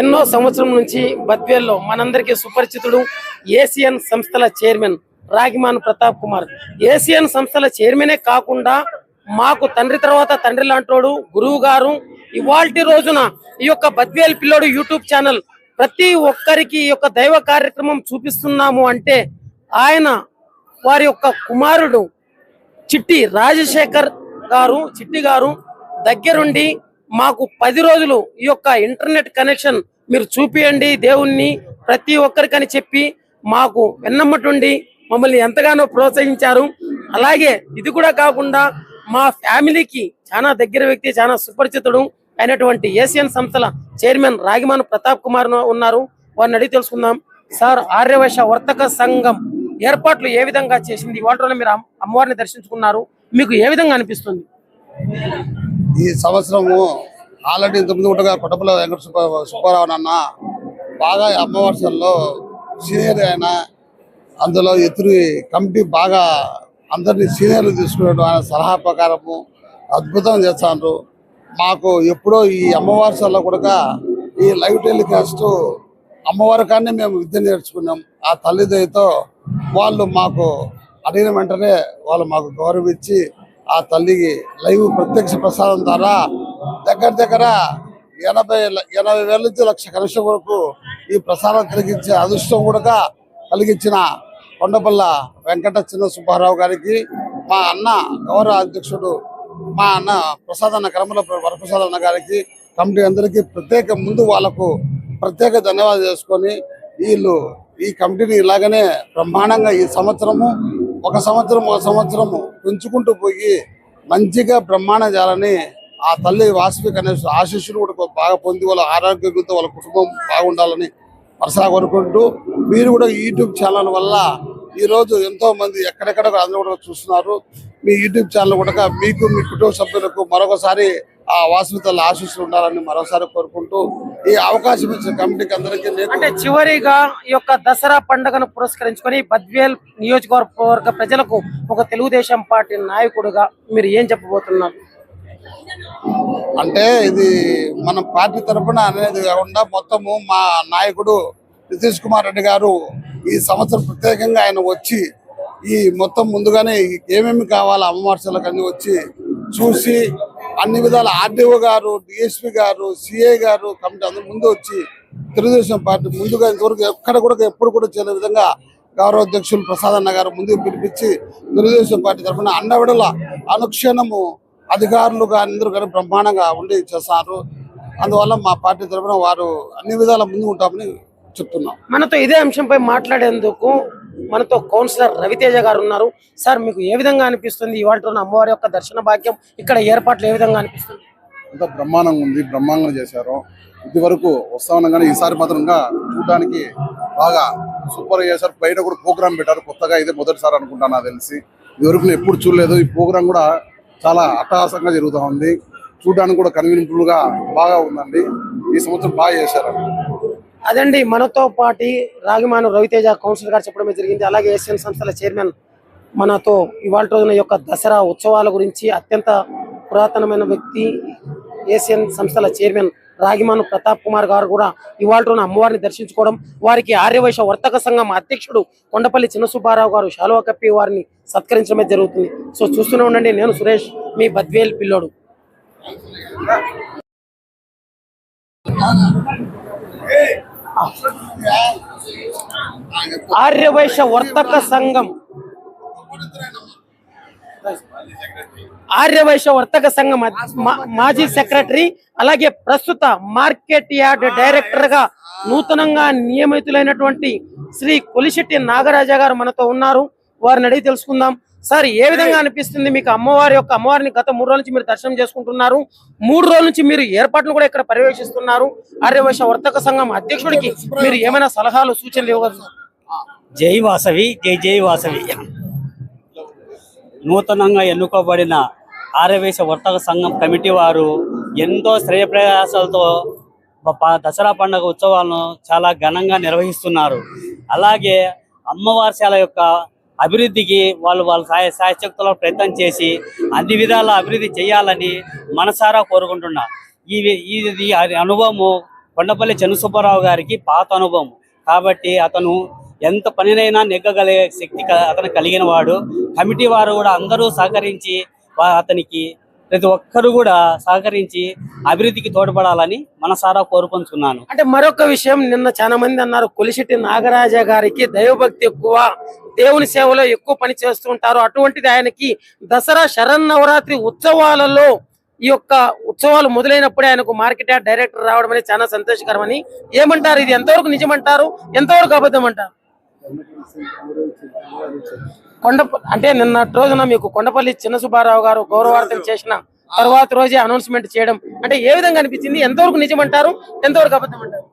ఎన్నో సంవత్సరం నుంచి బద్వేల్లో మనందరికీ సుపరిచితుడు ఏసియన్ సంస్థల చైర్మన్ రాగిమాన్ ప్రతాప్ కుమార్. ఏసియన్ సంస్థల చైర్మనే కాకుండా మాకు తండ్రి తర్వాత తండ్రి లాంటోడు గురువు గారు ఇవాల్టి రోజున ఈ యొక్క బద్వేల్ పిల్లోడు యూట్యూబ్ ఛానల్ ప్రతి ఒక్కరికి ఈ యొక్క దైవ కార్యక్రమం చూపిస్తున్నాము అంటే ఆయన వారి యొక్క కుమారుడు చిట్టి రాజశేఖర్ గారు చిట్టి గారు దగ్గరుండి మాకు పది రోజులు ఈ యొక్క ఇంటర్నెట్ కనెక్షన్ మీరు చూపియండి దేవుణ్ణి ప్రతి ఒక్కరికని చెప్పి మాకు వెన్నమ్మటుండి మమ్మల్ని ఎంతగానో ప్రోత్సహించారు. అలాగే ఇది కూడా కాకుండా మా ఫ్యామిలీకి చాలా దగ్గర వ్యక్తి చాలా సుపరిచితుడు అయినటువంటి ఏసియన్ సంస్థల చైర్మన్ రాగిమాన్ ప్రతాప్ కుమార్ ఉన్నారు. వారిని అడిగి తెలుసుకుందాం. సార్ ఆర్యవైశ్య వర్తక సంఘం ఏర్పాట్లు ఏ విధంగా చేసింది? వాటిలో మీరు అమ్మవారిని దర్శించుకున్నారు. మీకు ఏ విధంగా అనిపిస్తుంది? ఈ సంవత్సరము ఆల్రెడీ ఇంతకుముందు ఉండగా కొట్టపల్ల వెంకట సుబ్బారావు నాన్న బాగా ఈ సీనియర్ ఆయన అందులో ఇతరు కమిటీ బాగా అందరినీ సీనియర్లు తీసుకునేటం ఆయన సలహా ప్రకారము అద్భుతం చేస్తాండ్రు. మాకు ఎప్పుడో ఈ అమ్మవారిసల్లో కూడా ఈ లైవ్ టెలికాస్ట్ అమ్మవారి కానీ మేము విద్య నేర్చుకున్నాం. ఆ తల్లిదయతో వాళ్ళు మాకు అడిగిన వెంటనే వాళ్ళు మాకు గౌరవించి ఆ తల్లికి లైవ్ ప్రత్యక్ష ప్రసాదం ద్వారా దగ్గర దగ్గర ఎనభై ఎనభై వేల నుంచి లక్ష కనెక్షన్ వరకు ఈ ప్రసారం కలిగించే అదృష్టం కూడా కలిగించిన కొండపల్ల వెంకట చిన్న సుబ్బారావు గారికి మా అన్న గౌరవ అధ్యక్షుడు మా అన్న ప్రసాద్ అన్న కరమల వరప్రసాద్ అన్న గారికి కమిటీ అందరికీ ప్రత్యేక ముందు వాళ్ళకు ప్రత్యేక ధన్యవాదాలు చేసుకొని వీళ్ళు ఈ కమిటీని ఇలాగనే బ్రహ్మాండంగా ఈ సంవత్సరము ఒక సంవత్సరం ఒక సంవత్సరము పెంచుకుంటూ పోయి మంచిగా బ్రహ్మాండం చేయాలని ఆ తల్లి వాసవి కనీసం ఆశీస్సులు కూడా బాగా పొంది వాళ్ళ ఆరోగ్యంతో వాళ్ళ కుటుంబం బాగుండాలని మనసా కోరుకుంటూ మీరు కూడా యూట్యూబ్ ఛానల్ వల్ల ఈ రోజు ఎంతో మంది ఎక్కడెక్కడ అందరూ కూడా చూస్తున్నారు. మీ యూట్యూబ్ ఛానల్ కూడా మీకు మీ కుటుంబ సభ్యులకు మరొకసారి ఆ వాసవి తల్లి ఆశీస్సులు ఉండాలని మరోసారి కోరుకుంటూ ఈ అవకాశం ఇచ్చిన కమిటీకి అందరికీ అంటే చివరిగా ఈ యొక్క దసరా పండుగను పురస్కరించుకొని బద్వేల్ నియోజకవర్గ ప్రజలకు ఒక తెలుగుదేశం పార్టీ నాయకుడుగా మీరు ఏం చెప్పబోతున్నారు? అంటే ఇది మన పార్టీ తరఫున అనేది కాకుండా మొత్తము మా నాయకుడు నితీష్ కుమార్ రెడ్డి గారు ఈ సంవత్సరం ప్రత్యేకంగా ఆయన వచ్చి ఈ మొత్తం ముందుగానే ఏమేమి కావాలో అమ్మవార్షలకు అన్ని వచ్చి చూసి అన్ని విధాల ఆర్డీఓ గారు డిఎస్పి గారు సిఏ గారు కమిటీ అందరూ ముందు వచ్చి తెలుగుదేశం పార్టీ ముందుగా ఇంతవరకు ఎక్కడ కూడా ఎప్పుడు కూడా చేయని విధంగా గౌరవ అధ్యక్షులు ప్రసాద్ అన్న గారు ముందుకు పిలిపించి తెలుగుదేశం పార్టీ తరఫున అన్నవిడల అనుక్షణము అధికారులు కానీ అందరూ కానీ బ్రహ్మాండంగా ఉండి చేస్తారు అందువల్ల మా పార్టీ తరఫున వారు అన్ని విధాల ముందు ఉంటామని చెప్తున్నాం. మనతో ఇదే అంశంపై మాట్లాడేందుకు మనతో కౌన్సిలర్ రవితేజ గారు ఉన్నారు. సార్ మీకు ఏ విధంగా అనిపిస్తుంది? ఇవాళ అమ్మవారి యొక్క దర్శన భాగ్యం ఇక్కడ ఏర్పాట్లు ఏ విధంగా అనిపిస్తుంది? అంత బ్రహ్మాండంగా ఉంది బ్రహ్మాండంగా చేశారు. ఇది వరకు వస్తా ఉన్నాం కానీ ఈసారి మాత్రం ఇంకా చూడడానికి బాగా సూపర్ చేశారు బయట కూడా ప్రోగ్రామ్ పెట్టారు. కొత్తగా ఇదే మొదటిసారి అనుకుంటా నాకు తెలిసి. ఇదివరకు నేను ఎప్పుడు చూడలేదు. ఈ ప్రోగ్రామ్ కూడా చాలా అట్టహాసంగా జరుగుతూ ఉంది. చూడడానికి కూడా కన్వీనియంబుల్గా బాగా ఉందండి. ఈ సంవత్సరం బాగా చేశారు. అదండి మనతో పాటి రాగిమాను రవితేజ కౌన్సిలర్ గారు చెప్పడమే జరిగింది. అలాగే ఏషియన్ సంస్థల చైర్మన్ మనతో ఇవాళ రోజున యొక్క దసరా ఉత్సవాల గురించి అత్యంత పురాతనమైన వ్యక్తి ఏషియన్ సంస్థల చైర్మన్ రాగిమాను ప్రతాప్ కుమార్ గారు కూడా ఇవాళ అమ్మవారిని దర్శించుకోవడం వారికి ఆర్యవైశ్య వర్తక సంఘం అధ్యక్షుడు కొండపల్లి చిన్న సుబ్బారావు గారు శాలువా కప్పి వారిని సత్కరించడమే జరుగుతుంది. సో చూస్తూనే ఉండండి నేను సురేష్ మీ బద్వేల్ పిల్లోడు. ఆర్యవైశ్య వర్తక సంఘం. ఆర్యవైశ్య వర్తక సంఘం మాజీ సెక్రటరీ అలాగే ప్రస్తుత మార్కెట్ యార్డ్ డైరెక్టర్గా నూతనంగా నియమితులైనటువంటి శ్రీ కొలిశెట్టి నాగరాజ గారు మనతో ఉన్నారు. వారిని అడిగి తెలుసుకుందాం. సార్ ఏ విధంగా అనిపిస్తుంది మీకు అమ్మవారి యొక్క అమ్మవారిని గత మూడు రోజుల నుంచి మీరు దర్శనం చేసుకుంటున్నారు? మూడు రోజుల నుంచి మీరు ఏర్పాట్లు కూడా ఇక్కడ పర్యవేక్షిస్తున్నారు. ఆర్యవైశ్య వర్తక సంఘం అధ్యక్షుడికి మీరు ఏమైనా సలహాలు సూచనలు ఇవ్వగలరు జై వాసవి జై జై వాసవి. నూతనంగా ఎన్నుకోబడిన ఆర్యవేశ వర్తక సంఘం కమిటీ వారు ఎంతో శ్రేయప్రయాసాలతో ప్రయాసాలతో దసరా పండుగ ఉత్సవాలను చాలా ఘనంగా నిర్వహిస్తున్నారు. అలాగే అమ్మవారిశాల యొక్క అభివృద్ధికి వాళ్ళు వాళ్ళ సాయ సాయశక్తుల ప్రయత్నం చేసి అన్ని విధాల అభివృద్ధి చేయాలని మనసారా కోరుకుంటున్నా. ఈ ఈ అనుభవము కొండపల్లి చంద్రసుబ్బారావు గారికి పాత అనుభవం. కాబట్టి అతను ఎంత పనినైనా నెగ్గగలిగే శక్తి అతను కలిగిన వాడు. కమిటీ వారు కూడా అందరూ సహకరించి అతనికి ప్రతి ఒక్కరు కూడా సహకరించి అభివృద్ధికి తోడ్పడాలని మనసారా కోరుకుంటున్నాను. అంటే మరొక విషయం నిన్న చాలా మంది అన్నారు కొలిశెట్టి నాగరాజ గారికి దైవభక్తి ఎక్కువ దేవుని సేవలో ఎక్కువ పని చేస్తుంటారు అటువంటిది ఆయనకి దసరా శరన్నవరాత్రి ఉత్సవాలలో ఈ యొక్క ఉత్సవాలు మొదలైనప్పుడే ఆయనకు మార్కెట్ డైరెక్టర్ రావడం అనేది చాలా సంతోషకరమని ఏమంటారు? ఇది ఎంతవరకు నిజమంటారు? ఎంతవరకు అబద్ధం అంటారు? కొండ అంటే నిన్నటి రోజున మీకు కొండపల్లి చిన్న సుబ్బారావు గారు గౌరవార్థం చేసిన తర్వాత రోజే అనౌన్స్మెంట్ చేయడం. అంటే ఏ విధంగా అనిపించింది? ఎంతవరకు నిజమంటారు? ఎంతవరకు అబద్ధం అంటారు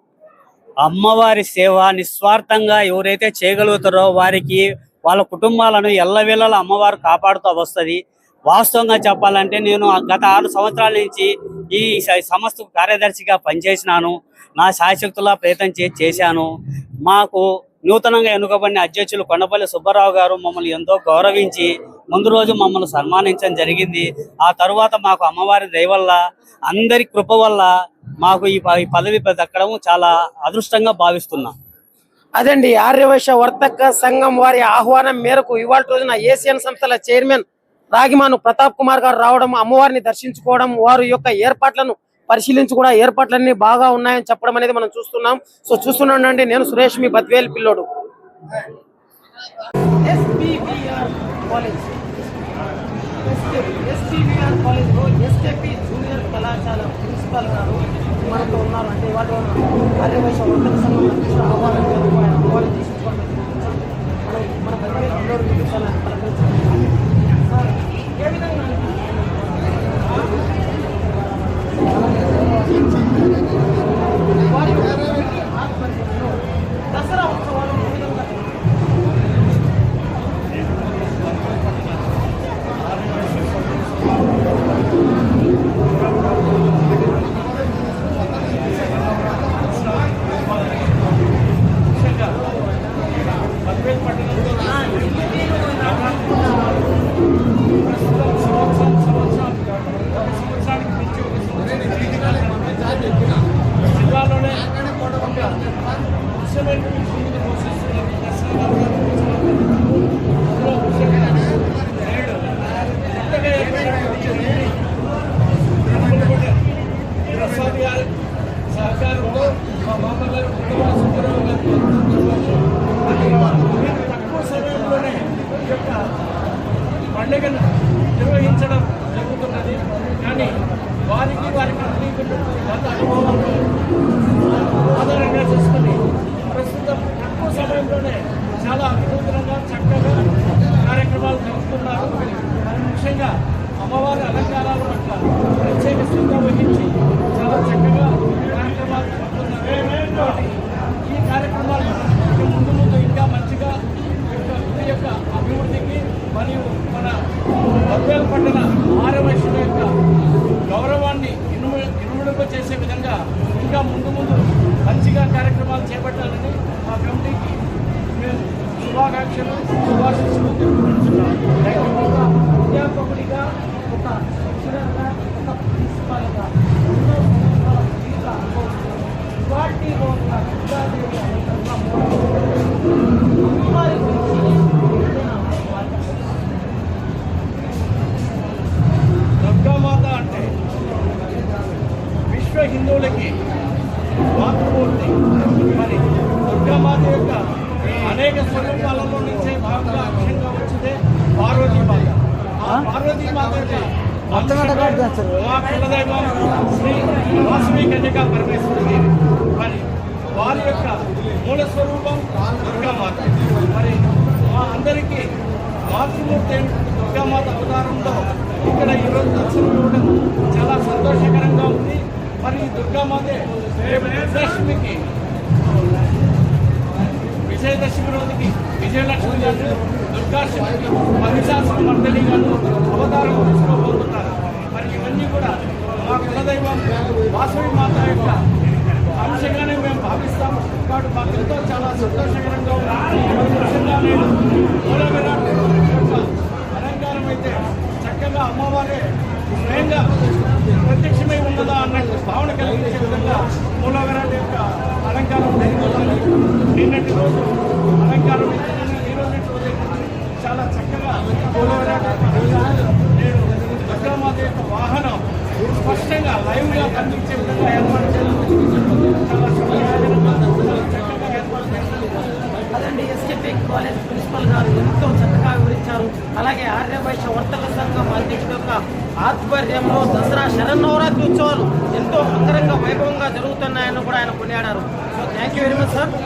అమ్మవారి సేవ నిస్వార్థంగా ఎవరైతే చేయగలుగుతారో వారికి వాళ్ళ కుటుంబాలను ఎల్లవేళలా అమ్మవారు కాపాడుతూ వస్తుంది. వాస్తవంగా చెప్పాలంటే నేను గత ఆరు సంవత్సరాల నుంచి ఈ సంస్థకు కార్యదర్శిగా పనిచేసినాను. నా శాశక్తులా ప్రయత్నం చేసి చేశాను. మాకు నూతనంగా ఎన్నుకబడిన అధ్యక్షులు కొండపల్లి సుబ్బారావు గారు మమ్మల్ని ఎంతో గౌరవించి ముందు రోజు మమ్మల్ని సన్మానించడం జరిగింది. ఆ తరువాత మాకు అమ్మవారి దయవల్ల అందరి కృప వల్ల మాకు ఈ ఈ పదవి దక్కడం చాలా అదృష్టంగా భావిస్తున్నాం. అదండి ఆర్యవైశ్య వర్తక సంఘం వారి ఆహ్వానం మేరకు ఇవాళ రోజున ఏసియన్ సంస్థల చైర్మన్ రాగిమాను ప్రతాప్ కుమార్ గారు రావడం అమ్మవారిని దర్శించుకోవడం వారి యొక్క ఏర్పాట్లను పరిశీలించి కూడా ఏర్పాట్లన్నీ బాగా ఉన్నాయని చెప్పడం అనేది మనం చూస్తున్నాం. సో చూస్తున్నానండి నేను సురేష్ మీ బద్వేల్ పిల్లోడు. జూనియర్ కళాశాల ప్రిన్సిపల్ గారు మనతో ఉన్నారు. అంటే ఇవాళ ఆర్యవైశ్య వర్తక సంఘం అధ్యక్షుడు మన మేరకు ఆయన అమ్మవారిని మన శుభాకాంక్షలు శుభాశిస్సులు తెలుపుకుంటున్నాం థ్యాంక్ యూ. ఒక అధ్యాపకుడిగా ఒక లెక్చరర్గా ఒక ప్రిన్సిపాల్గా ఎన్నో సంవత్సరాల జీవిత అనుభవం ఇవాటిలో ఉన్న దుర్గాదేవి అలంకరణ అమ్మవారి గురించి ఏదైనా మాట దుర్గామాత అంటే విశ్వ హిందువులకి మాతృమూర్తి మరి దుర్గామాత యొక్క అనేక స్వరూపాలలో నుంచే భాగంగా అక్షంగా వచ్చిందే పార్వతీ మాత. ఆ పార్వతీ మాత కులదైవం శ్రీ వాసవి కన్యకా పరమేశ్వరి మరి వారి యొక్క మూల స్వరూపం దుర్గామాత మరి మా అందరికీ మాతృమూర్తి దుర్గామాత అవతారంలో ఇక్కడ ఈరోజు దర్శనం ఇవ్వడం చాలా సంతోషకరంగా ఉంది. మరి ఈ దుర్గామాతే రేపు విజయదశమికి విజయదశమి రోజుకి విజయలక్ష్మి గారు దుర్గాష్టమికి మహిషాసుర మర్దలి గారు అవతారం తీసుకోబోతున్నారు. మరి ఇవన్నీ కూడా మా కులదైవం వాసవి మాత యొక్క అంశంగానే మేము భావిస్తాం కాబట్టి మాకెంతో చాలా సంతోషంగా విధంగా అమ్మవారే. స్వయంగా ప్రత్యక్షమై ఉన్నదా అన్నట్టు భావన కలిగించే విధంగా మూలవరాట యొక్క అలంకారం జరిగింది. నిన్నటి రోజు అలంకారం ఈ చాలా చక్కగా మూలవరాట నేను దుర్గామాత యొక్క వాహనం స్పష్టంగా లైవ్గా కనిపించే విధంగా ఏర్పాటు చేయడం ఉత్సవాలు ఎంతో